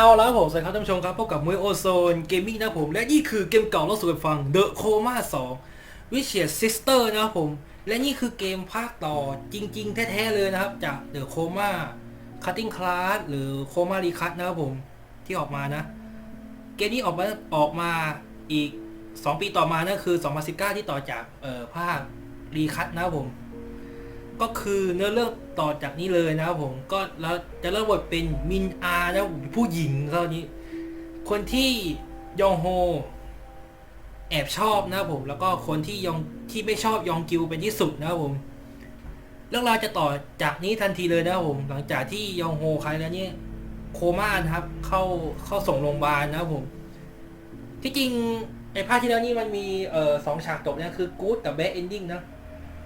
เอาแล้วผมสวัสดีครับท่านผู้ชมครับพบกับมวยโอโซนเกมมิ่งนะผม และนี่คือเกมเก่าเล่าสู่กันฟัง The Coma 2 w i c h e s Sister นะครับผม และนี่คือเกมภาคต่อจริง ๆ แท้ ๆ เลยนะครับ จาก The Coma Cutting Class หรือ Coma Recut นะครับผม ที่ออกมานะ เกมนี้ออกมาออกมาอีก 2 ปีต่อมานั่นคือ 2019 ที่ต่อจากเอ่อภาค Recut นะครับผม ก็คือเนื้อเรื่องต่อจากนี้เลยนะครับผมก็แล้วจะเริ่มบทเป็นมินอานะผู้หญิงครานี้ คนที่ยองโฮแอบชอบนะครับผม แล้วก็คนที่ยองที่ไม่ชอบยองกิวเป็นที่สุดนะครับผม เรื่องราวจะต่อจากนี้ทันทีเลยนะครับผม หลังจากที่ยองโฮใครแล้วเนี่ยโคม่านะครับ เข้าเข้าส่งโรงพยาบาลนะครับผม ที่จริงไอ้ภาคที่แล้วนี่มันมีเอ่อสองฉากจบเนี่ยคือกู๊ดกับแบ d เอนดิ้งนะ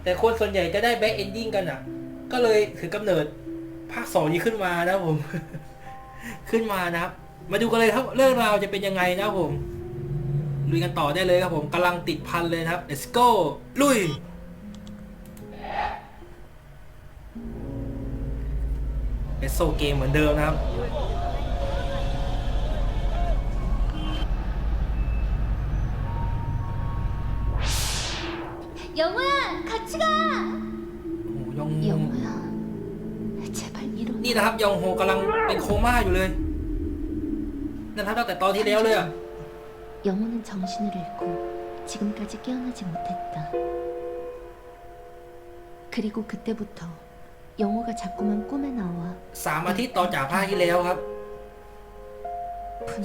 แต่คนส่วนใหญ่จะได้แบ็กเอนดิ้งกันอะ ก็เลยถือกำเนิดภาคสองนี้ขึ้นมานะผม ขึ้นมานะครับ มาดูกันเลยครับเรื่องราวจะเป็นยังไงนะผมลุยกันต่อได้เลยครับผมกำลังติดพันเลยนะครับ let's go ลุย เป็นโซเกมเหมือนเดิมนะครับ 영호야 같이 가 โอ้โหยอง 영호야 제발 일어나 นี่นะครับ ยองโฮกำลังเป็นโคม่าอยู่เลยนั่นครับตั้งแต่ตอนที่แล้วเลยอ่ะ 영호는 정신을 잃고 지금까지 깨어나지 못했다 그리고 그때부터 영호가 자꾸만 꿈에 나와 สามอาทิตย์ต่อจากภาคที่แล้วครับ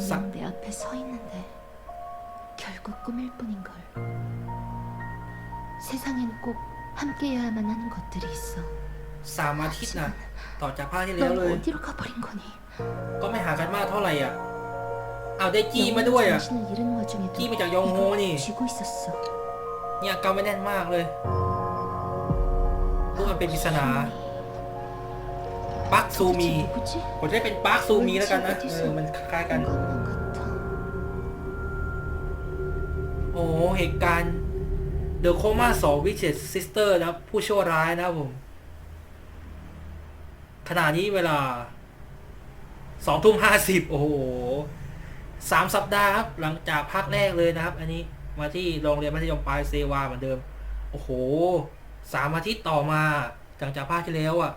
사- 분명 내 앞에 서 있는데 결국 꿈일 뿐인걸 세상엔 꼭 함께여야만 하는 것들이 있어 สามอาทิตย์นะต่อจากภาคที่แล้วเล 넌 ย 어디로 가버린 거니 ก็ไม่หากันมากเท่าไหร่อ่ะ เอาได้จี้มาด้วยอ่ะ 정신을 잃은 와중에도 끼미 자, 영혼이. 이걸 쥐고 있었어 เนี่ยกำไม่แน่นมากเลยพวกมันเป็นปริศนาปักซูมี 도대체 누구지? ผมจะได้เป็นปักซูมีแล้วกันนะ เออ มันคล้ายๆกัน 것만 같아 โอ้โหเหตุการณ์ The Coma 2 Witches Sister นะครับ ผู้ชั่วร้ายนะครับผม ขณะนี้เวลาสองทุ่มห้าสิบโอ้โหสามสัปดาห์ครับ หลังจากภาคแรกเลยนะครับ อันนี้มาที่โรงเรียนมัธยมปลายเซวาเหมือนเดิม โอ้โหสามอาทิตย์ต่อมาหลังจากภาคที่แล้วอะ่ะ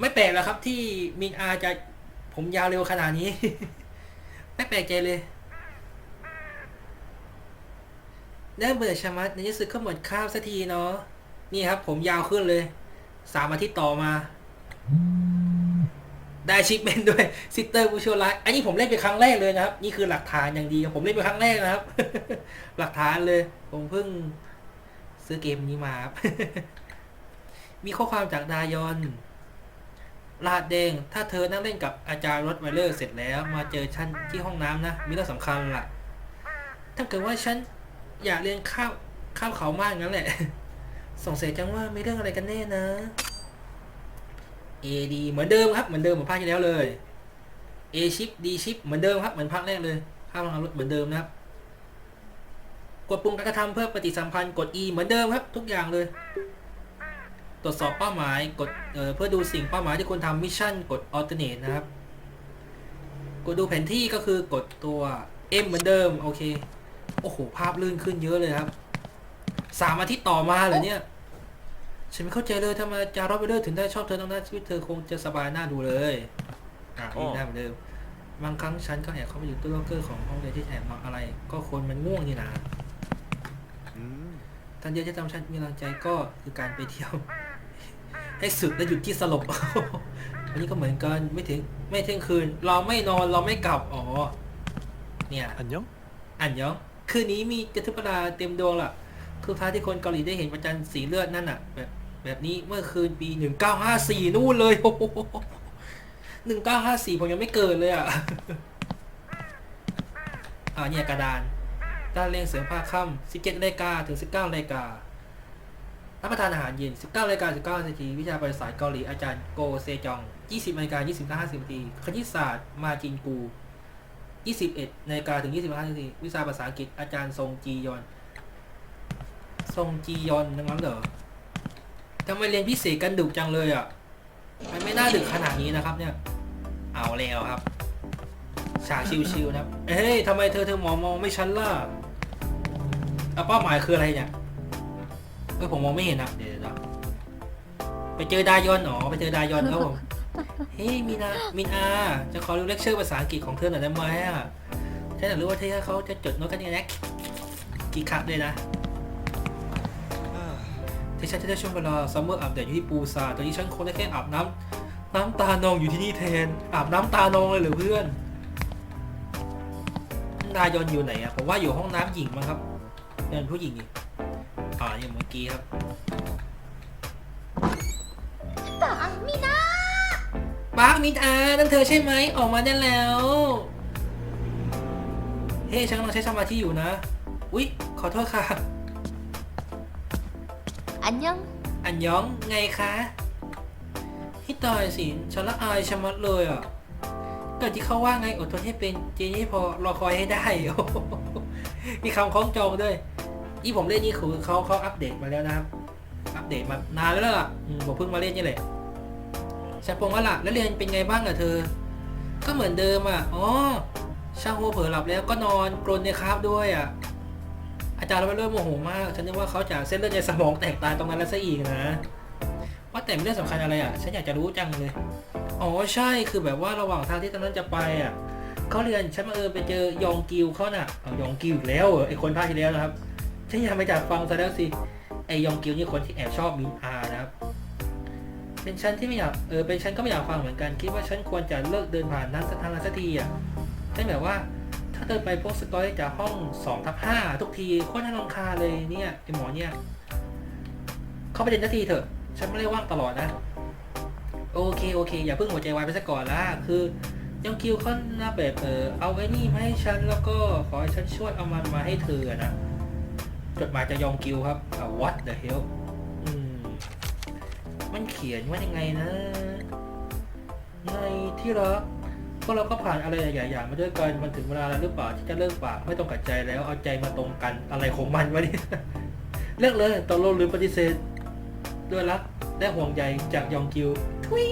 ไม่แปลกแล้วครับที่มินอาจะผมยาวเร็วขนาดนี้ ไม่แปลกใจเลย น่าเบื่อชะมัดในที่สุดก็หมดข้าวสักทีเนาะนี่ครับ ผมยาวขึ้นเลยสามอาทิตย์ต่อมา ได้ชิปเป็นด้วยซิสเตอร์ผู้ชั่วร้ายอันนี้ผมเล่นเป็นครั้งแรกเลยนะครับ นี่คือหลักฐานอย่างดีผมเล่นเป็นครั้งแรกนะครับ หลักฐานเลย ผมเพิ่งซื้อเกมนี้มาครับมีข้อความจากดายอนลาดแดง ถ้าเธอนั่งเล่นกับอาจารย์รถไวเลอร์เสร็จแล้ว มาเจอฉันที่ห้องน้ำนะ มีเรื่องสำคัญล่ะ ถ้าเกิดว่าฉัน อยากเรียนข้าวข้าวเขามากงั้นแหละ สงสัยจังว่ามีเรื่องอะไรกันแน่นะ A D เหมือนเดิมครับ เหมือนเดิมเหมือนภาคที่แล้วเลย A ชิป D ชิปเหมือนเดิมครับ เหมือนภาคแรกเลยภาคพลังรถเหมือนเดิมนะครับ กดปุ่มการกระทำเพื่อปฏิสัมพันธ์กด E เหมือนเดิมครับ ทุกอย่างเลย ตรวจสอบเป้าหมายกดเเพื่อดูสิ่งเป้าหมายที่คุณทำมิชชั่นกด alternate นะครับ กดดูแผนที่ก็คือกดตัว M เหมือนเดิม โอเค โอ้โห ภาพลื่นขึ้นเยอะเลยครับ สามอาทิตย์ต่อมาเหรอเนี่ย ฉันไม่เข้าใจเลยทำไมจารอบไปเดอร์ถึงได้ชอบเธอตั้งนั้นชีวิตเธอคงจะสบายน่าดูเลย อะอ๋อนี่ได้เหมือนเดิม บางครั้งฉันก็แอบเข้าไปอยู่ตู้ล็อกเกอร์ของห้องเรียนที่แอบมองอะไร ก็คนมันง่วงนี่นะอืมทันเดียวที่ทำฉันมีกำลังใจก็คือการไปเที่ยว ให้สุดและหยุดที่สลบวันนี้ก็เหมือนกันไม่ถึงไม่เที่ยงคืน เราไม่นอนเราไม่กลับอ๋อเนี่ยอันยองอันยอง คืนนี้มีจัตุปราเต็มดวงล่ะทุกท้าที่คนเกาหลีได้เห็นประจันสีเลือดนั่นอะ แบบแบบนี้เมื่อคืนปีหนึ่งเก้าห้าสี่นู่นเลยหนึ่งเก้าห้าสี่ผมยังไม่เกิดเลยอะอ่าเนี่ยกระดาน ด้านเรียงเสริมผ้าค่ำสิบเจ็ดนาฬิกาถึงสิบเก้านาฬิการับประทานอาหารเย็นสิบเก้านาฬิกาสิบเก้านาที วิชาภาษาเกาหลี อาจารย์โกเซจองยี่สิบนาฬิกายี่สิบห้าสิบนาทีคณิตศาสตร์ มาจินกู 21นาฬิกาถึง 25นาทีวิชาภาษาอังกฤษอาจารย์ทรงจียอน ทรงจียอนนั่นเหรอทำไมเรียนพิเศษกันดึกจังเลยอะ มันไม่น่าดึกขนาดนี้นะครับ เนี่ย เอาแล้วครับฉากชิวๆนะครับเฮ้ยทำไมเธอเธอมองมองไม่ชันล่ะอะเป้าหมายคืออะไรเนี่ยเออผมมองไม่เห็นอะเดี๋ยวไปเจอดายอนอ๋อไปเจอดายอนครับผม เฮ้ยมินามินอาจะขอรู้เลคเชอร์ภาษาอังกฤษของเธอหน่อยได้ไหมอะฉันอยากรู้ว่าเธอเขาจะจดโน้ตกันยังไงกี่ครั้งเลยนะที่ฉันจะได้ช่วงเวลาซัมเมอร์อาบแดดอยู่ที่ปูซาตอนนี้ฉันคงได้แค่อาบน้ำน้ำตานองอยู่ที่นี่แทน อาบน้ำตานองเลยหรือเพื่อน นายอนอยู่ไหนอะผมว่าอยู่ห้องน้ำหญิงมั้งครับเป็นผู้หญิงอ่าอย่างเมื่อกี้ครับ ปาร์คมินอานั่นเธอใช่ไหมออกมาได้แล้ว เฮ้ยฉันกำลังใช้สมาธิอยู่นะ อุ๊ย ขอโทษค่ะ อันยัง อันยองไงคะที่ตายสิฉันละอายชะมัดเลยอะเกิดที่เขาว่าไงอดทนให้เป็นเจนี่พอรอคอยให้ได้โอ้โหมีคำคล้องจองด้วยที่ผมเล่นนี่คือเขาเขาอัปเดตมาแล้วนะครับ อัปเดตมานานแล้วล่ะอืมผมเพิ่งมาเล่นนี่แหละ ฉันปงว่าล่ะแล้วเรียนเป็นไงบ้างอะเธอ ก็เหมือนเดิมอะอ๋อช่างหัวเผลอหลับแล้วก็นอนกรนในคาบด้วยอะอาจารย์เราเริ่มโมโหมาก ฉันนึกว่าเขาจะเส้นเลือดในสมองแตกตายตรงนั้นแล้วซะอีกนะ ว่าแต่มีเรื่องสำคัญอะไรอะ ฉันอยากจะรู้จังเลย อ๋อใช่ คือแบบว่าระหว่างทางที่ตอนนั้นจะไปอะเขาเรียนฉันมาเออไปเจอยองกิวเขาน่ะยองกิวอีกแล้วเอไอคนภาที่แล้วนะครับ ฉันอยากไปจากฟังซะแล้วสิ ไอยองกิวนี่คนที่แอบชอบมินอา เป็นฉันที่ไม่อยากเออเป็นฉันก็ไม่อยากฟังเหมือนกัน คิดว่าฉันควรจะเลิกเดินผ่านนั้นสักทางสักทีอะฉันแบบว่า ถ้าเดินไปพวกสกอยจากห้อง2ทับ5ทุกทีโคตรน่ารำคาเลยเนี่ยไอหมอเนี่ย เข้าไปเรียนสักทีเถอะ ฉันไม่ได้ว่างตลอดนะ โอเคโอเค อย่าเพิ่งหัวใจวายไปซะก่อนละคือยองคิวเขาหน้าแบบเออเอาไว้นี่มาให้ฉันแล้วก็ขอให้ฉันช่วยเอามันมาให้เธอนะ จดหมายจากยองกิวครับอ่า what the hell มันเขียนว่ายังไงนะ ในที่รักพวกเราก็ผ่านอะไรหลายๆอย่างมาด้วยกันมันถึงเวลาแล้วหรือเปล่าที่จะเลิกปากไม่ต้องกัดใจแล้วเอาใจมาตรงกันอะไรของมันวะเนี่ยเลิกเลยตกลงหรือปฏิเสธด้วยรักและห่วงใยจากยองกิวทุย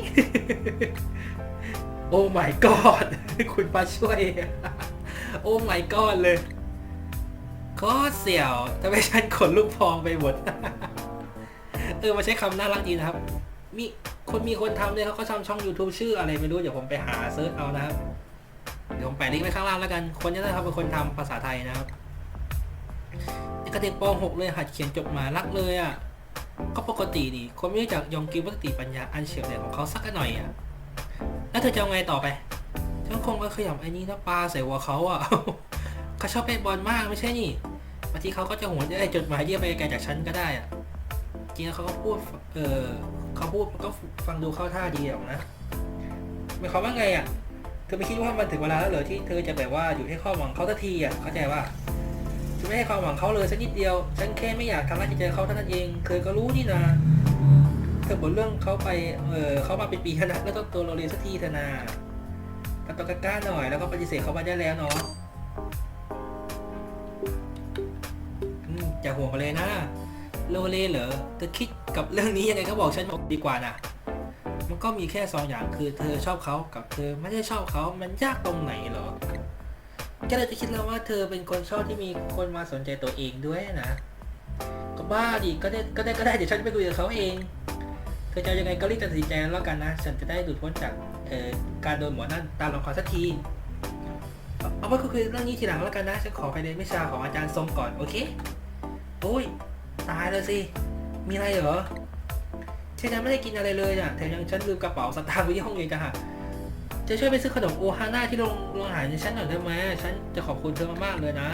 โอ้ my god คุณป้าช่วย โอ้ my god เลยโคตรเสี่ยวทำไมฉันขนลูกพองไปหมด เออมาใช้คำน่ารักดีนะครับ มีคนมีคนทำเลยเขาก็ทำช่อง YouTube ชื่ออะไรไม่รู้เดี๋ยวผมไปหาเซิร์ชเอานะครับ เดี๋ยวผมแปะลิงก์ไว้ข้างล่างแล้วกัน คนนี้นะครับเป็นคนทำภาษาไทยนะครับกระเด็กป .6 เลยหัดเขียนจดหมารักเลยอะก็ปกติดีคนไม่รู้จักยองกิวปกติปัญญาอันเฉียบแหลมของเขาสักหน่อยอะแล้วเธอจะเอาไงต่อไปฉันคงไปขยำไอ้นี่นะปลาใส่หัวเขาอะเขาชอบเล่นบอลมากไม่ใช่นี่บางทีเขาก็จะหวนไอ้จดหมายเยี่ยไปไกลจากฉันก็ได้อะ ริงๆเขาก็พูด เออเขาพูดก็ฟังดูเข้าท่าดีหรอกนะหมายความว่าไงอะ เธอไม่คิดว่ามันถึงเวลาแล้วเหรอที่เธอจะแบบว่าอยู่ให้ข้อหวังเขาทันทีอะ เข้าใจว่าจะไม่ให้ความหวังเขาเลยสักนิดเดียว ฉันแค่ไม่อยากทำร้ายจิตใจเขาเท่านั้นเอง เธอก็รู้นี่นะเธอบ่นเรื่องเขาไป เออเขามาเป็นปีคณะแล้วต้องตัวเราเรียนสักทีเถอะนะกระตอกกระก้าหน่อยแล้วก็ปฏิเสธเขาไปได้แล้วเนาะอืมจะห่วงกันเลยนะ โลเลเหรอเธอคิดกับเรื่องนี้ยังไงก็บอกฉันดีกว่านะมันก็มีแค่สองอย่างคือเธอชอบเขากับเธอไม่ได้ชอบเขามันยากตรงไหนหรอก็เลยจะคิดแล้วว่าเธอเป็นคนชอบที่มีคนมาสนใจตัวเองด้วยนะ ก็บ้าดิก็ได้ก็ได้ก็ได้เดี๋ยวฉันไปคุยกับเขาเอง เธอจะยังไงก็รีบตัดสินใจแล้วกันนะ ฉันจะได้หลุดพ้นจากเอ่อการโดนหมอนั่นตามรังควาสักทีเอาเอาไว้คุยเรื่องนี้ทีหลังแล้วกันนะ ฉันขอไปเรียนวิชาของอาจารย์ทรงก่อน โอเค โอ้ย ตายเลยสิ มีอะไรเหรอฉันยังไม่ได้กินอะไรเลยอะแถมยังฉันลืมกระเป๋าสตางค์ไว้ที่ห้องเองจ้ะฮะจะช่วยไปซื้อขนมโอฮาน่าที่โรงโรงอาหารให้ฉันหน่อยได้ไหมฉันจะขอบคุณเธอมากๆเลยนะ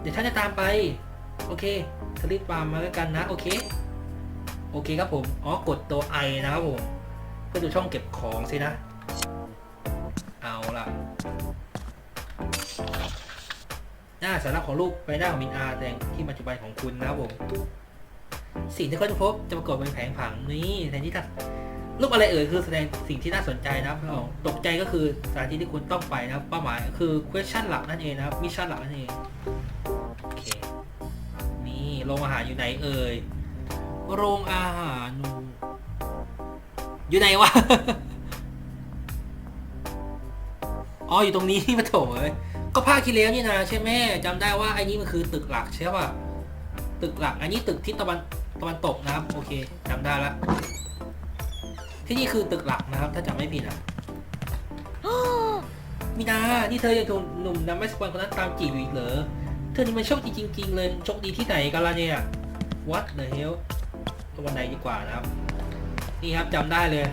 เดี๋ยวฉันจะตามไป โอเคเธอรีบตามมาแล้วกันนะ โอเค โอเคครับผม อ๋อ กดตัวไอนะครับผม เพื่อดูช่องเก็บของสินะ เอาล่ะ หน้าสาระของลูกใบหน้าของมินอาแสดงที่ปัจจุบันของคุณนะครับผมสิ่งที่เขาจะพบจะปรากฏเป็นแผงผังนี่แทนที่จะรูปอะไรเอ่ยคือแสดงสิ่งที่น่าสนใจนะครับอ๋อตกใจก็คือสถานที่ที่คุณต้องไปนะครับเป้าหมายคือ question หลักนั่นเองนะครับมิชชั่นหลักนั่นเองโอเคนี่โรงอาหารอยู่ไหนเอ่ยโรงอาหารอยู่ไหนวะอ๋ออยู่ตรงนี้มาโถเอ้ย ก็ภาคที่แล้วนี่นะใช่ไหมจำได้ว่าไอ้นี่มันคือตึกหลักใช่ป่ะตึกหลัก อันนี้ตึกทิศตะวันตะวันตกนะครับ โอเคจำได้ละที่นี่คือตึกหลักนะครับ ถ้าจำไม่ผิดอะมีนา นี่เธอยังถูกหนุ่มนำไม่สปอนคนนั้นตามจีบอีกเหรอ เธอนี่มันโชคดีจริง ๆ เลย โชคดีที่ไหนกันล่ะเนี่ย What the hell ตัวไหนดีกว่านะครับ นี่ครับจำได้เลย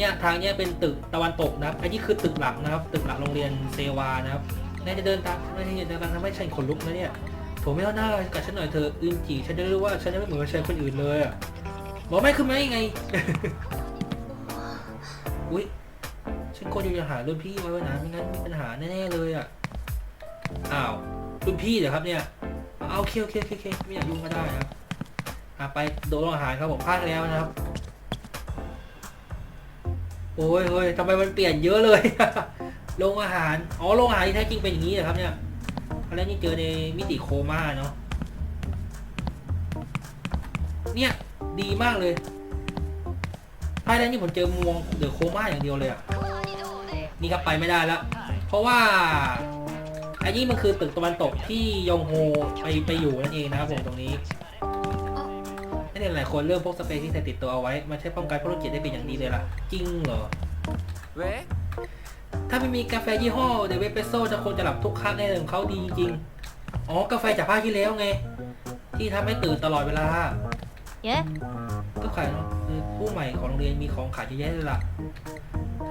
เนี่ยทางเนี้ยเป็นตึกตะวันตกนะครับอันนี้คือตึกหลักนะครับ ตึกหลักโรงเรียนเซวานะครับน่าจะเดินตามน่าจะเดินตามทำให้ฉันขนลุกนะเนี่ยโถไม่เอาหน้ากับฉันหน่อยเธออึนจีฉันจะรู้ว่าฉันจะไม่เหมือนกับชายคนอื่นเลยอะบอกไม่คือไม่ไง อุ้ยฉันควรจะหารุ่นพี่ไว้ไว้นะไม่งั้นมีปัญหาแน่ๆเลยอะอ้าวรุ่นพี่เหรอครับเนี่ยเอาโอเคโอเคโอเคไม่อยากยุ่งก็ได้ครับอะไปโดนอาหารครับผมพลาดแล้วนะครับ โอ้ยเฮ้ยทำไมมันเปลี่ยนเยอะเลย โรงอาหาร อ๋อ โรงอาหารที่แท้จริงเป็นอย่างนี้เหรอครับเนี่ยอันแรกนี่เจอในมิติโคม่าเนาะ เนี่ย ดีมากเลยภายแรกนี่ผมเจอมวงเดอะโคม่าอย่างเดียวเลยอะนี่ครับไปไม่ได้แล้ว เพราะว่า อันนี้มันคือตึกตะวันตกที่ยองโฮไปไปอยู่นั่นเองนะครับผมตรงนี้ นี่หลายคนเริ่มพกสเปรย์ที่ใส่ติดตัวเอาไว้มันใช้ป้องกันพวกโรคจิตได้เป็นอย่างดีเลยล่ะ จริงเหรอ 왜? ถ้าไม่มีกาแฟยี่ห้อเดเวสเปโซจะคงจะหลับทุกครั้งแน่เลยของเขาดีจริงๆ อ๋อกาแฟจากภาคที่แล้วไง ที่ทำให้ตื่นตลอดเวลา 예? ก็ขายเนอะคือผู้ใหม่ของโรงเรียนมีของขายเยอะแยะเลยล่ะ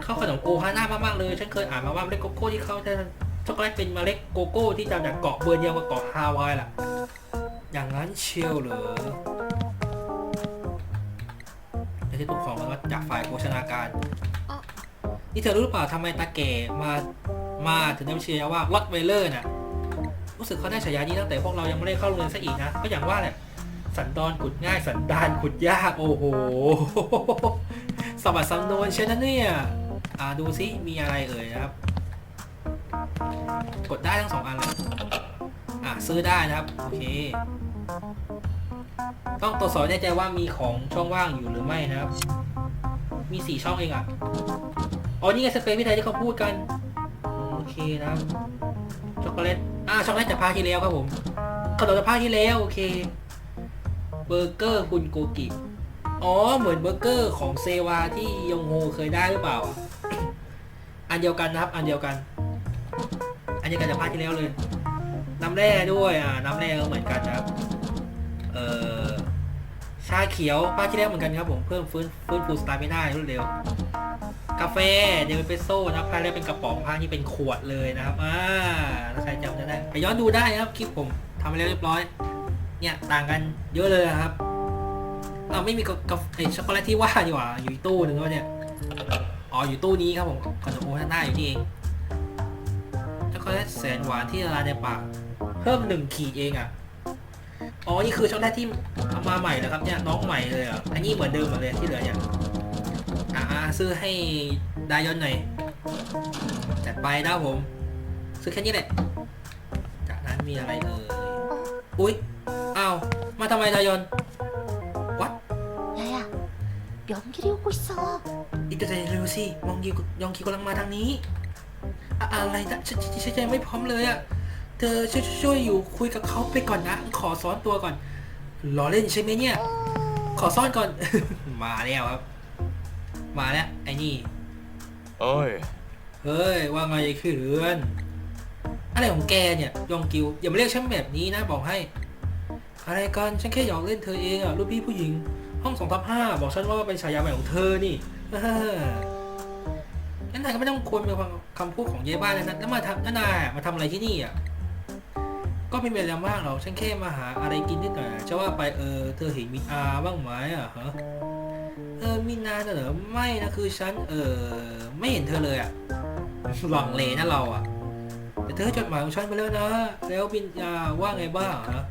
ข้าวขนมโอฮาน่ามากๆเลย ฉันเคยอ่านมาว่าเมล็ดโกโก้ที่เขาจะช็อกโกแลตเป็นเมล็ดโกโก้ที่จะจากเกาะเบอร์เดียวกับเกาะฮาวายล่ะ อย่างนั้นเชียวเหรอ ไม่ใช่ตัวของมันว่าจากฝ่ายโภชนาการ นี่เธอรู้หรือเปล่าทำไมตาแก่มามาถึงได้เชียร์ว่าลอตเวลเลอร์น่ะรู้สึกเขาได้ฉายานี้ตั้งแต่พวกเรายังไม่ได้เข้าโรงเรียนซะอีกนะ ก็อย่างว่าแหละสันดอนขุดง่ายสันดานขุดยากโอ้โหสมบัติสำนวนเช่นนั้นเนี่ยอ่าดูซิมีอะไรเอ่ยนะครับ กดได้ทั้งสองอันเลยอะซื้อได้นะครับ โอเค ต้องตรวจสอบแน่ใจว่ามีของช่องว่างอยู่หรือไม่นะครับ มีสี่ช่องเองอะ อ๋อ นี่ไงสเปรย์พิไทยที่เขาพูดกัน โอเคนะครับ ช็อกโกแลต อ่า ช็อกโกแลตจากภาคที่แล้วครับผม ขนมจากภาคที่แล้ว โอเค เบอร์เกอร์คุณโกกิ อ๋อ เหมือนเบอร์เกอร์ของเซวาที่ยงโฮเคยได้หรือเปล่า อันเดียวกันนะครับ อันเดียวกัน อันเดียวกันจากภาคที่แล้วเลย น้ำแร่ด้วย อ่า น้ำแร่ก็เหมือนกันนะครับ เอ่อ ชาเขียวภาที่แล้วเหมือนกันครับผมเพิ่มฟื้นฟื้นฟูสตาร์ไม่ได้รวดเร็ว กาแฟเดลเปโซ่นะครับภาคแรกเป็นกระป๋องภาคนี้เป็นขวดเลยนะครับอ่าถ้าใครจำได้ไปย้อนดูได้นะครับคลิปผมทำไปแล้วเรียบร้อย เนี่ยต่างกันเยอะเลยครับเราไม่มีกากาไอช็อกโกแลตที่ว่าดีกว่าอยู่ตู้หนึ่งวะเนี่ยอ๋ออยู่ตู้นี้ครับผมขนมโอฮาน่าอยู่นี่เองช็อกโกแลตแสนหวานที่ละลายในปากเพิ่มหนึ่งขีดเองอะ อ๋อ นี่คือช็อกโกแลตที่เอามาใหม่นะครับเนี่ย น้องใหม่เลยอ่ะ อันนี้เหมือนเดิมหมดเลยที่เหลือเนี่ย อ่าซื้อให้ดายอนหน่อย จัดไปนะครับผม ซื้อแค่นี้แหละ จากนั้นมีอะไรเอ่ย อุ๊ย อ้าว มาทำไมดายอน วัด 야야, 명길이 오고 있어. อีกแต่เร็วสิมองยิยองคิวกำลังมาทางนี้อะอะไรนะฉันฉันฉันยังไม่พร้อมเลยอะ เธอช่วยช่วยอยู่คุยกับเขาไปก่อนนะ ขอซ้อนตัวก่อนล้อเล่นใช่ไหมเนี่ย ขอซ่อนก่อน มาแล้วครับ มาแล้วไอ้นี่어 이. เฮ้ย ว่าไงไอ้ขี้เรือน อะไรของแกเนี่ยยองกิว อย่ามาเรียกฉันแบบนี้นะบอกให้ อะไรกันฉันแค่หยอกเล่นเธอเองอะลูกพี่ผู้หญิง ห้องสองทับห้าบอกฉันว่าเป็นฉายาใหม่ของเธอนี่เอองั้นนายก็ไม่ต้องควรเป็นคำพูดของเย่บ้านเลยนะแล้วมาทำแล้วนายอะมาทำอะไรที่นี่อะ ก็ไม่เป็นอะไรมากหรอกฉันแค่มาหาอะไรกินนิดหน่อยจะว่าไปเออเธอเห็นมีอาบ้างไหมอะฮะเออมีนาเหรอไม่นะคือฉันเออไม่เห็นเธอเลยอะหวังเลนะเราอะแต่เธอจดหมายของฉันไปแล้วนะ แล้วบินยาว่าไงบ้างฮะ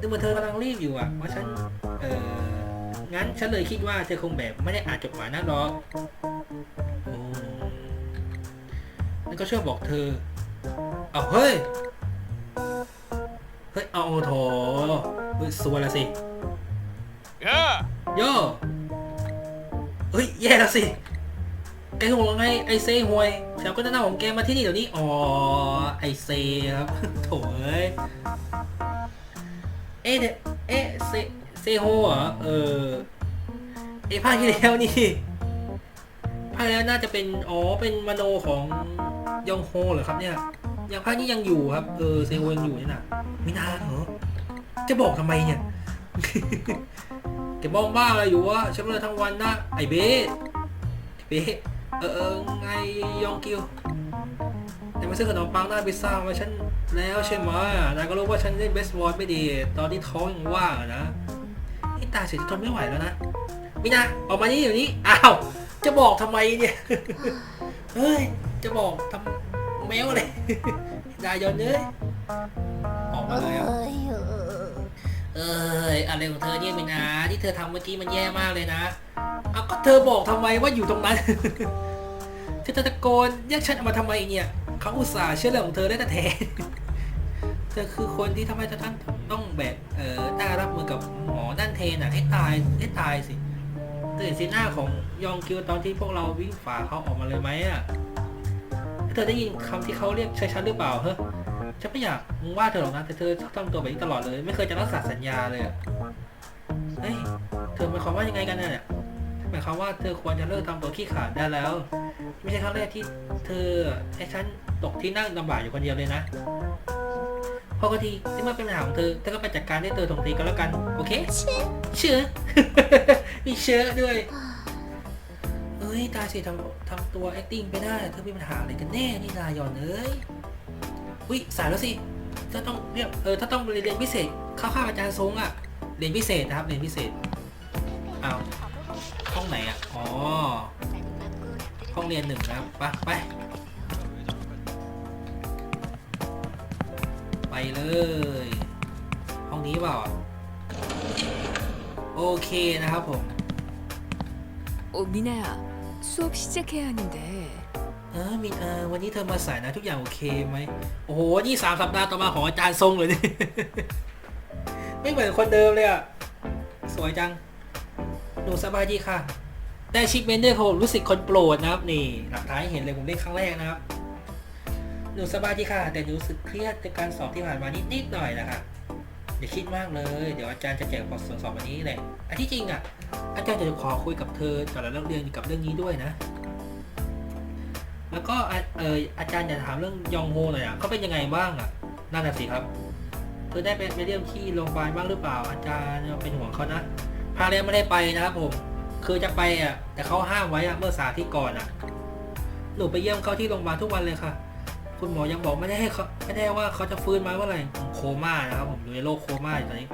ดูเหมือนเธอกำลังรีบอยู่อะว่าฉันเอองั้นฉันเลยคิดว่าเธอคงแบบไม่ได้อ่านจดหมายนั่นหรอกโอ้นั่นก็ช่วยบอกเธอเอาเฮ้ย เฮ้ย เอาโถเฮ้ยสวยละสิ 야! โย่เฮ้ย แย่แล้วสิแกห่วงไงไอเซ่หวยแซวก็หน้าของแกมาที่นี่เดี๋ยวนี้ อ๋อ ไอเซครับ โถ่เอ้ย เอ๊ะเดี๋ยวเอ๊ะเซเซโฮเหรอ เออเอ๊ะภาคที่แล้วนี่ภาคที่แล้วน่าจะเป็น อ๋อ เป็นมโนของยองโฮเหรอครับเนี่ย ยังภาคนี้ยังอยู่ครับ เออเซโฮยังอยู่นี่นะไม่น่าเหรอ จะบอกทำไมเนี่ยแกมองบ้าอะไรอยู่วะฉันเลยทั้งวันนะไอเบ้เบ้เออเออไงยองกิวแต่มาซื้อขนมปังหน้าพิซซ่ามาฉันแล้วใช่ไหมนายก็รู้ว่าฉันเล่นเบสบอลไม่ดี ตอนที่ท้องยังว่างอะนะไอ้ตาเสียทนไม่ไหวแล้วนะมินาออกมานี่เดี๋ยวนี้อ้าวจะบอกทำไมเนี่ยเฮ้ยจะบอกทำ แมวเลยดายอนเอ้ยออกมาเลยอะเอ้ยอะไรของเธอเนี่ยมินาที่เธอทำเมื่อกี้มันแย่มากเลยนะเอาก็เธอบอกทำไมว่าอยู่ตรงนั้นเธอตะโกนเรียกฉันออกมาทำไมเนี่ยเขาอุตส่าห์เชื่อเรื่องของเธอได้แต่แท้เธอคือคนที่ทำให้ท่านต้องแบบเออได้รับมือกับหมอด้านเทนอะให้ตายให้ตายสิเธอเห็นสีหน้าของยองกิวตอนที่พวกเราวิ่งฝ่าเขาออกมาเลยไหมอะ เธอได้ยินคำที่เขาเรียกใช้ฉันหรือเปล่าเฮ้ฉันไม่อยากมึงว่าเธอหรอกนะแต่เธอชอบทำตัวแบบนี้ตลอดเลย ไม่เคยจะรักษาสัญญาเลยเฮ้ยเธอหมายความว่ายังไงกันเนี่ยหมายความว่าเธอควรจะเลิกทำตัวขี้ขลาดได้แล้ว ไม่ใช่ครั้งแรกที่เธอให้ฉันตกที่นั่งลำบากอยู่คนเดียวเลยนะพอกทีที่มันเป็นปัญหาของเธอเธอก็ไปจัดการด้เธอตรงตีก็แล้วกัน โอเคเชื่อมีเชื่อด้วย ฮ้ยตาเสียทำทำตัว acting ไปได้เธอมีปัญหาอะไรกันแน่นี่นายอนเอ้ยอุ้ยสายแล้วสิถ้าต้องเรียกเออถ้าต้องเรียนพิเศษเข้าข้าอาจารย์ทรงอะเรียนพิเศษนะครับเรียนพิเศษเอาห้องไหนอะอ๋อห้องเรียนหนึ่งครับไปไปไปเลย ห้องนี้เปล่าโอเคนะครับผมโอบินา 수업 시작해야 하는데 เออมีเออวันนี้เธอมาสายนะทุกอย่างโอเคไหมโอ้โห นี่สามสัปดาห์ต่อมาของอาจารย์ทรงเลยนี่ ไม่เหมือนคนเดิมเลยอะสวยจัง หนูสบายดีค่ะ ได้ชิปเมนด้วยผมรู้สึกคนโปรดนะครับ นี่หลักฐานให้เห็นเลยผมเล่นครั้งแรกนะครับ หนูสบายดีค่ะ แต่หนูรู้สึกเครียดในการสอบที่ผ่านมานิดๆหน่อยนะคะ อย่าคิดมากเลย เดี๋ยวอาจารย์จะแจกบทสอบวันนี้แหละอันที่จริงอะ อาจารย์จะขอคุยกับเธอแต่ละเรื่องเรียนกับเรื่องนี้ด้วยนะ แล้วก็อะเอออาจารย์อยากถามเรื่องยองโฮหน่อยอะเขาเป็นยังไงบ้างอะนั่นน่ะสิครับเธอได้ไปไปเยี่ยมที่โรงพยาบาลบ้างหรือเปล่า อาจารย์เป็นห่วงเขานะพาเรียนไม่ได้ไปนะครับผมคือจะไปอะ แต่เขาห้ามไว้อะเมื่อสาที่ก่อนอะ หนูไปเยี่ยมเขาที่โรงพยาบาลทุกวันเลยค่ะ คุณหมอยังบอกไม่ได้ให้เขาไม่ได้ว่าเขาจะฟื้นมาเมื่อไหร่โคม่านะครับผมอยู่ในโรคโคม่าอยู่ตอนนี้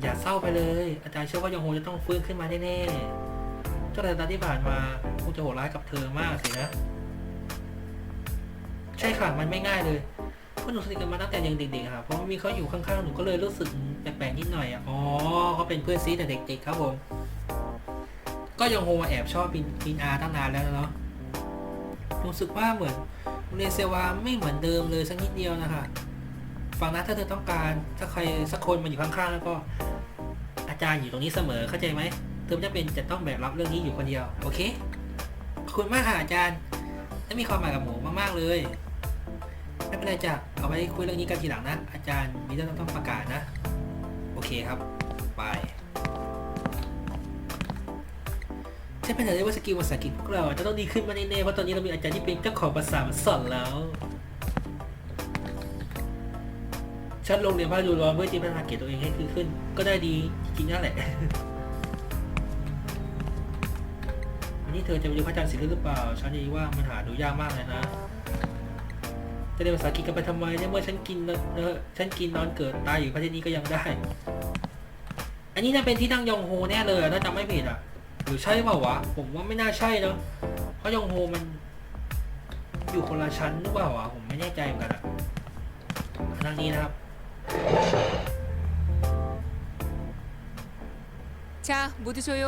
อย่าเศร้าไปเลย อาจารย์เชื่อว่ายองโฮจะต้องฟื้นขึ้นมาแน่ๆเจ้าแต่ตาที่ผ่านมาคงจะโหดร้ายกับเธอมากสินะ ใช่ค่ะมันไม่ง่ายเลยเพราะหนูสนิทกันมาตั้งแต่ยังเด็กๆค่ะเพราะมีเขาอยู่ข้างๆ หนูก็เลยรู้สึกแปลกๆนิดหน่อยอะ อ๋อเขาเป็นเพื่อนซีแต่เด็กๆครับผม ก็ยังโฮมาแอบชอบปินปินอาตั้งนานแล้วเนาะ รู้สึกว่าเหมือน เรนเซวาไม่เหมือนเดิมเลยสักนิดเดียวนะคะฟังนะถ้าเธอต้องการถ้าใครสักคนมาอยู่ข้างๆแล้วก็ อาจารย์อยู่ตรงนี้เสมอเข้าใจไหมเธอจำเป็นจะต้องแบกรับเรื่องนี้อยู่คนเดียว โอเคขอบคุณมากค่ะอาจารย์และมีความหมายกับหมูมากๆเลยไม่เป็นไรจ้ะเอาไว้คุยเรื่องนี้กันทีหลังนะ อาจารย์มีเรื่องต้องประกาศนะ โอเคครับไปใช่เป็นอะไรว่าสกิลภาษาอังกฤษพวกเราจะต้องดีขึ้นมาแน่ๆเพราะตอนนี้เรามีอาจารย์ที่เป็นเจ้าของภาษามาสอนแล้ว ฉันลงเรียนภาคดูร้อนเพื่อที่พัฒนาเกรดตัวเองให้คือขึ้น ก็ได้ดีจริงๆนั่นแหละวันนี้เธอจะไปดูพระจันทร์สีฤทธิ์หรือเปล่า ฉันนี่ว่ามันหาดูยากมากเลยนะ จะเรียนภาษาอังกฤษกันไปทำไมเนี่ยเมื่อฉันกินเนอฉันกินนอนเกิดตายอยู่ประเทศนี้ก็ยังได้ อันนี้น่าเป็นที่นั่งยองโฮแน่เลยถ้าจำไม่ผิดอะ รือใช่เปล่าวะ ผมว่าไม่น่าใช่เนอะเพราะยองโฮมัน อยู่คนละชั้นหรือเปล่าวะ ผมไม่แน่ใจเหมือนกันอะนั่งนี้นะครับ 자, 모두 조용.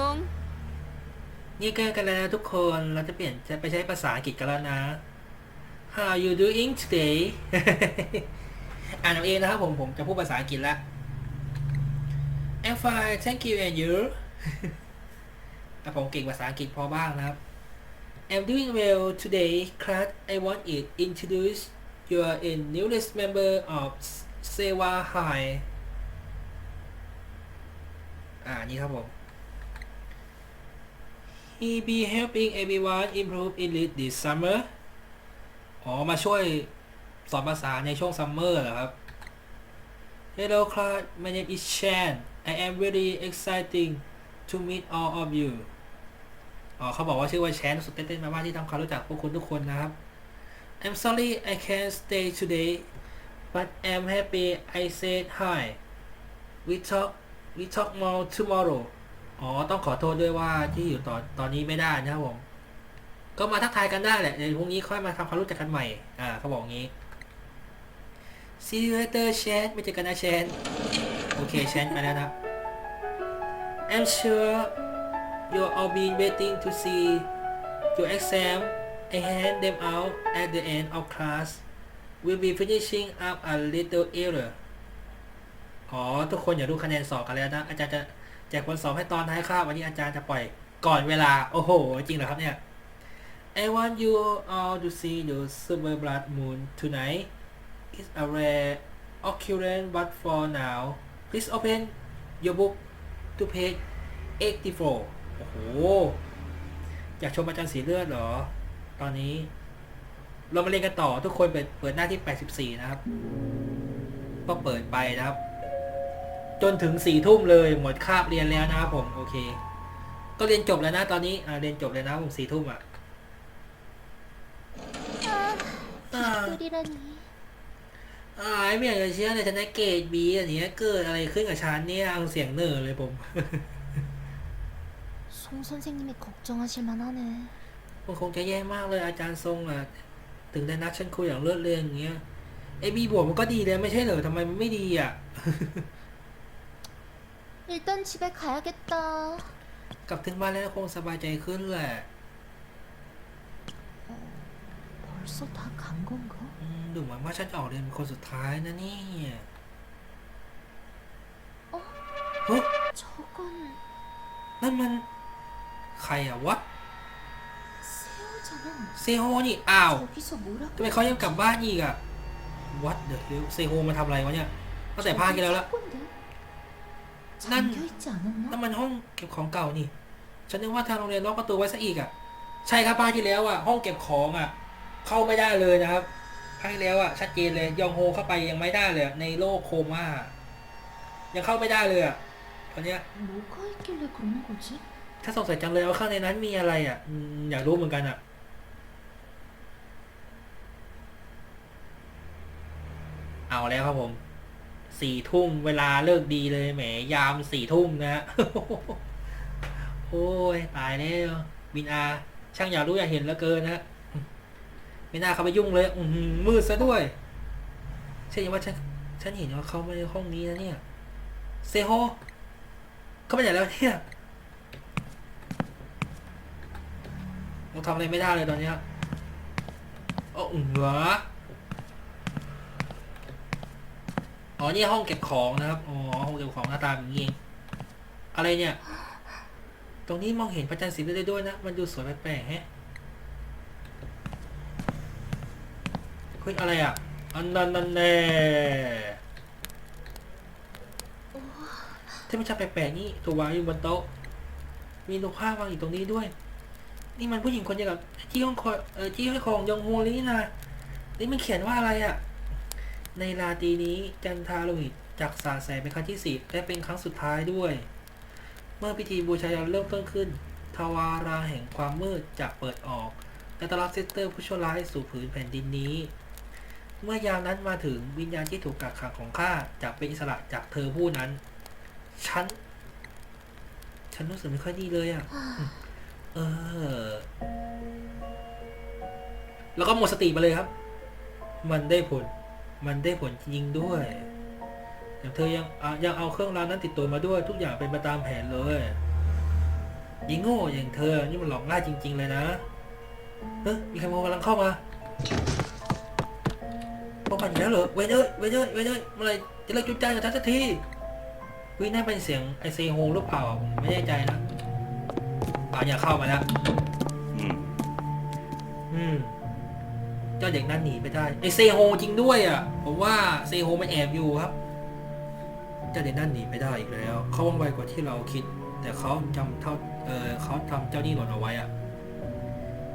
นี่ใกล้กันแล้วนะทุกคน เราจะเปลี่ยนจะไปใช้ภาษาอังกฤษกันแล้วนะ How you doing today อ่านเอาเองนะครับผม ผมจะพูดภาษาอังกฤษละ I'm fine thank you and you แต่ผมเก่งภาษาอังกฤษพอบ้างนะครับ I'm doing well today class I want it introduce you are a newest member of Sewa High อ่า นี่ครับผม He be helping everyone improve English this summer อ๋อ มาช่วยสอนภาษาในช่วงซัมเมอร์เหรอครับ Hello class my name is Chan I am very exciting to meet all of you อ๋อเขาบอกว่าชื่อว่าแชนสุดเต้นๆมากๆที่ทำความรู้จักพวกคุณทุกคนนะครับ I'm sorry I can't stay today but I'm happy I said hi we talk we talk more tomorrow อ๋อ ต้องขอโทษด้วยว่าที่อยู่ตอนตอนนี้ไม่ได้นะครับผม ก็มาทักทายกันได้แหละเดี๋ยวพรุ่งนี้ค่อยมาทำความรู้จักกันใหม่ อ่าเขาบอกงี้ See you later แชนไม่เจอกันนะแชนโอเคแชนไปแล้วนะครับ I'm sure you all been waiting to see your exam I hand them out at the end of class we'll be finishing up a little earlier อ๋อ ทุกคนอย่าดูคะแนนสอบกันแล้วนะ อาจารย์จะแจกผลสอบให้ตอนท้ายคาบวันนี้อาจารย์จะปล่อยก่อนเวลา โอ้โห จริงเหรอครับเนี่ย I want you all to see the super blood moon tonight It's a rare occurrence but for now please open your book to page 84 อ้โหอยากชมอาจารย์สีเลือดเหรอ ตอนนี้ เรามาเรียนกันต่อทุกคนเปิดเปิดหน้าที่ 84 นะครับ ก็เปิดไปนะครับ จนถึงสี่ทุ่มเลยหมดคาบเรียนแล้วนะครับผมโอเค ก็เรียนจบแล้วนะตอนนี้เรียนจบเลยนะผมสี่ทุ่มอะอาเรื่อยไม่อยากจะเชื่อเลยฉันได้เกรดบีอันเนี้ยเกิดอะไรขึ้นกับฉันเนี่ยเอาเสียงเหน่อเลยผม 송 선생님이 걱정하실 만하네 มันคงจะแย่มากเลยอาจารย์ทรงอ่ะ ถึงได้นัดฉันคุยอย่างเลือดเลือนอย่างเงี้ยไอบีบวกมันก็ดีเลยไม่ใช่เหรอทำไมมันไม่ดีอ่ะ 일단 집에 가야겠다 กลับถึงบ้านแล้วคงสบายใจขึ้นแหละ 벌써 다 간 건가? อืมดูเหมือนว่าฉันจะออกเรียนเป็นคนสุดท้ายนะเนี่ย 어? เฮ้ย 저건 นั่นมัน ใครอะวะ เซโฮนี่ อ้าวทำไมเขายังกลับบ้านอีกอะวัดเดอะเฮเซโฮมาทำอะไรวะเนี่ยตั้งแต่พากี่แล้วละนั่นนั่นมันห้องเก็บของเก่านี่ ฉันนึกว่าทางโรงเรียนล็อกประตูไว้ซะอีกอะใช่ครับพาที่แล้วอะห้องเก็บของอะเข้าไม่ได้เลยนะครับพาที่แล้วอะชัดเจนเลยยองโฮเข้าไปยังไม่ได้เลยในโลกโคม่ายังเข้าไม่ได้เลยอะตอนเนี้ย ถ้าสงสัยจังเลยว่าข้างในนั้นมีอะไรอะอยากรู้เหมือนกันอะเอาแล้วครับผมสี่ทุ่มเวลาเลิกดีเลยแหมยามสี่ทุ่มนะโอ้ยตายแล้วบินอาช่างอยากรู้อยากเห็นแล้วเกินนะไม่น่าเขาไปยุ่งเลยอืมืดซะด้วยเช่นว่าฉันฉันเห็นว่าเขามาในห้องนี้นะเนี่ยเซโฮเขาไปไหนแล้วเนี่ย เราทำอะไรไม่ได้เลยตอนเนี้ยโอ้เหรออ๋อนี่ห้องเก็บของนะครับ อ๋อห้องเก็บของหน้าตาแบบนี้เองอะไรเนี่ย ตรงนี้มองเห็นพระจันทร์สีได้ด้วยนะ มันดูสวยแปลกๆแฮะเฮ้ยอะไรอะ อันนั้นนั่นแน่ที่มันจะแปลกๆนี่ถูกวางอยู่บนโต๊ะ มีรูปภาพวางอยู่ตรงนี้ด้วย นี่มันผู้หญิงคนเดียวกับที่ห้องคอยเออที่ห้อยคองยองโฮเลยนี่นะนี่มันเขียนว่าอะไรอะ่ะ ในราตรีนี้จันทาโลหิตจากสาแสงเป็นครั้งที่สิบและเป็นครั้งสุดท้ายด้วย เมื่อพิธีบูชายันเริ่มต้นขึ้น ทวาราแห่งความมืดจะเปิดออกและตอนรับเซสเตอร์ผู้ชั่วร้ายสู่ผืนแผ่นดินนี้ เมื่อยามนั้นมาถึงวิญญาณที่ถูกกักขังของข้าจะเป็นอิสระจากเธอผู้นั้น ฉัน ฉันรู้สึกไม่ค่อยดีเลยอะ เออ แล้วก็หมดสติไปเลยครับ มันได้ผล มันได้ผลจริงด้วยแต่เธอยังอะยังเอาเครื่องรางนั้นติดตัวมาด้วย ทุกอย่างเป็นไปตามแผนเลยยิงโง่อย่างเธอ นี่มันหลอกง่ายจริง ๆ เลยนะเฮ้ยมีใครมากำลังเข้ามาป้องกันอยู่แล้วเหรอเว้ยเอ้ยเว้ยเอ้ยเว้ยเอ้ยเมื่อไรจะเลิกจุดใจกับฉันสักทีวิน่าเป็นเสียงไอเซโฮหรือเปล่าผมไม่แน่ใจนะ อ่าอย่าเข้ามาแล้ว อืมอืม เจ้าเด็กนั้นหนีไปได้ไอเซโฮจริงด้วยอะ ผมว่าเซโฮมันแอบอยู่ครับ เจ้าเด็กนั้นหนีไปได้อีกแล้ว เขาว่องไวกว่าที่เราคิด แต่เขาจำเท่า เออเขาทำเจ้านี่หล่นเอาไว้อะ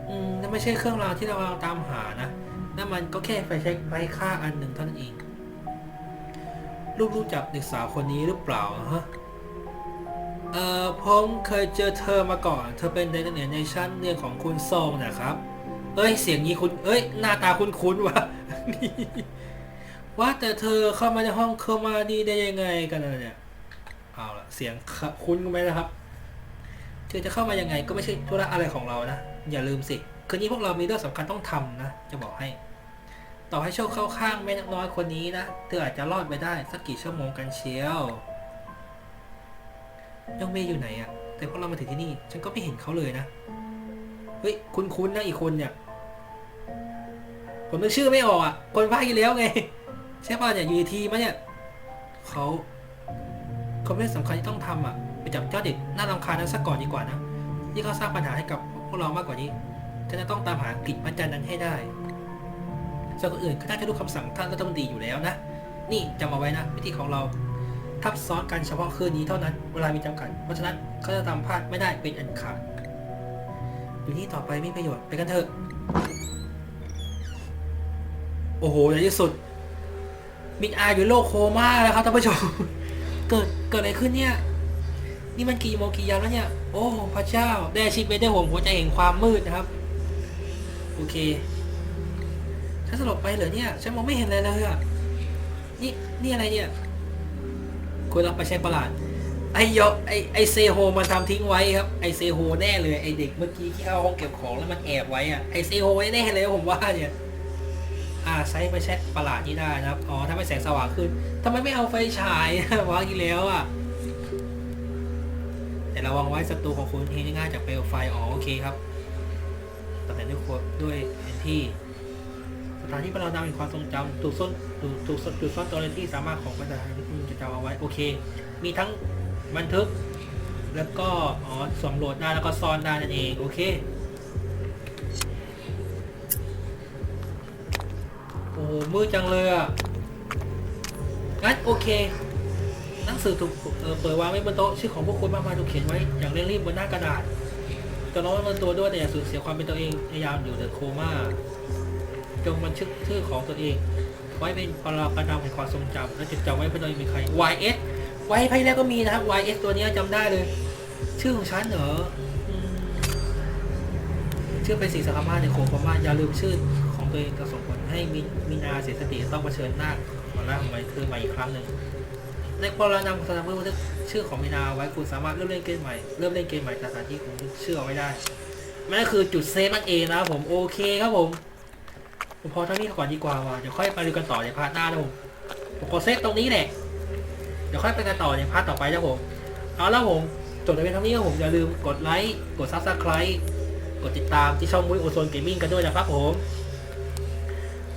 อืมนั่นไม่ใช่เครื่องรางที่เรากำลังตามหานะนั่นมันก็แค่ไฟเช็คไฟค่าอันหนึ่งเท่านั้นเอง ลูกรู้จักเด็กสาวคนนี้หรือเปล่าฮะ เอ่อผมเคยเจอเธอมาก่อน เธอเป็นเด็กนักเรียนในชั้นเรียนของคุณซองนะครับ เอ้ยเสียงนี้คุณเอ้ยหน้าตาคุณคุ้นวะว่าแต่เธอเข้ามาในห้องเข้ามาดีได้ยังไงกันนะเนี่ยเอาละเสียงคุ้นกันไหมนะครับ เธอจะเข้ามายังไงก็ไม่ใช่ธุระอะไรของเรานะอย่าลืมสิคืนนี้พวกเรามีเรื่องสำคัญต้องทำนะจะบอกให้ ต่อให้โชคเข้าข้างแม่นักน้อยคนนี้นะเธออาจจะรอดไปได้สักกี่ชั่วโมงกันเชียว ยองเมย์อยู่ไหนอะแต่พอเรามาถึงที่นี่ ฉันก็ไม่เห็นเขาเลยนะ เฮ้ย คุ้นๆนะอีกคนเนี่ย ผมนึกชื่อไม่ออกอะคนภาคที่แล้วไง ใช่ป่ะเนี่ยยูทีมะเนี่ยเขาเขาไม่สำคัญที่ต้องทำอะไปจับเจ้าเด็กน่ารำคาญนั้นซะก่อนดีกว่านะที่เขาสร้างปัญหาให้กับพวกเรามากกว่านี้ฉันจะต้องตามหากิจพระจันทร์นั้นให้ได้ส่วนคนอื่นก็น่าจะรู้คำสั่งท่านรัฐมนตรีอยู่แล้วนะ นี่จำเอาไว้นะวิธีของเรา ทับซ้อนกันเฉพาะคืนนี้เท่านั้น เวลามีจำกัด เพราะฉะนั้นเขาจะทำพลาดไม่ได้เป็นอันขาด อยู่นี่ต่อไปไม่ประโยชน์ ไปกันเถอะ โอ้โหในที่สุด มิดอาอยู่โลกโคม่าแล้วครับท่านผู้ชม เกิดเกิดอะไรขึ้นเนี่ย นี่มันกี่โมงกี่ยามแล้วเนี่ย โอ้พระเจ้า ได้อาชีพเบเดอร์ผมหัวใจแห่งความมืดนะครับ โอเคฉันสลบไปเหรอเนี่ย ฉันมองไม่เห็นอะไรเลยอะนี่ นี่อะไรเนี่ย คุณรับไปใช้ประหลาดไอยกไอไอเซโฮมันทำทิ้งไว้ครับไอเซโฮแน่เลยไอเด็กเมื่อกี้ที่เข้าห้องเก็บของแล้วมันแอบไว้อะไอเซโฮแน่เลยผมว่าเนี่ยอ่าใช้ไปเช็ประหลาดนี้ได้นะครับอ๋อถ้าไม่แสงสว่างขึ้นทำไมไม่เอาไฟฉายวางอีกแล้วอะแต่ระวังไว้ศัตรูของคุณเห็นง่ายจากเปลวไฟอ๋อโอเคครับตำแหน่งด้วยด้วยแผนที่ ถานที่ประเราดาวแห่งความทรงจำถูกซ่อนถูกถูกจุดซ่อนตัวในที่สามารถของบรรดาที่คุณจะจำเอาไว้โอเค มีทั้งบันทึก แล้วก็อ๋อสวมโหลดได้แล้วก็ซ่อนได้นั่นเองโอเคโอ้มืดจังเลยอะงั้นโอเคหนังสือถูกเปิดวางไว้บนโต๊ะชื่อของพวกคุณมากมายถูกเขียนไว้อย่างเร่งรีบบนหน้ากระดาษจะน้อยมันตัวด้วยแต่อย่าสูญเสียความเป็นตัวเองพยายามอยู่เดอะโคม่า จงบันทึกชื่อของตัวเอง ไว้เป็นปรากระดำแห่งความทรงจำและจดจำไว้เพื่อตัวเองเป็นใคร YS ไว้ไพ่แรกก็มีนะครับ YS ตัวนี้จำได้เลย ชื่อของฉันเหรอชื่อเป็นสิ่งสำคัญมากในโคม่าอย่าลืมชื่อของตัวเองจะส่งผลให้มีมีนาเสียสติต้องเผชิญหน้าของร่างของมันคือใหม่อีกครั้งหนึ่งในพอเรานำสถานเมื่อบันทึกชื่อของมีนาไว้คุณสามารถเริ่มเล่นเกมใหม่เริ่มเล่นเกมใหม่จากสถานที่คุณชื่อไว้ได้นั่นก็คือจุดเซฟนั่นเองนะครับผมโอเคครับผม ผมพอเท่านี้ก่อนดีกว่าว่ะเดี๋ยวค่อยไปดูกันต่อในพาร์ทหน้านะผมผมขอเซฟตรงนี้แหละเดี๋ยวค่อยไปกันต่อในพาร์ทต่อไปนะผมเอาแล้วผมจบในเพียงเท่านี้ครับผมอย่าลืมกดไลค์กดซับสไครต์กดติดตามที่ช่องมุ้ยโอโซนเกมมิ่งกันด้วยนะครับผม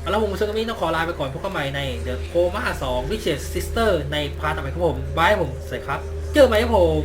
เอาแล้วผมมุ้ยโอโซนเกมมิ่งต้องขอลาไปก่อนพบกันใหม่ใน The Coma 2 Witches Sister ในพาร์ทต่อไปครับผมบายผมสวัสดีครับ เจอไหมครับผม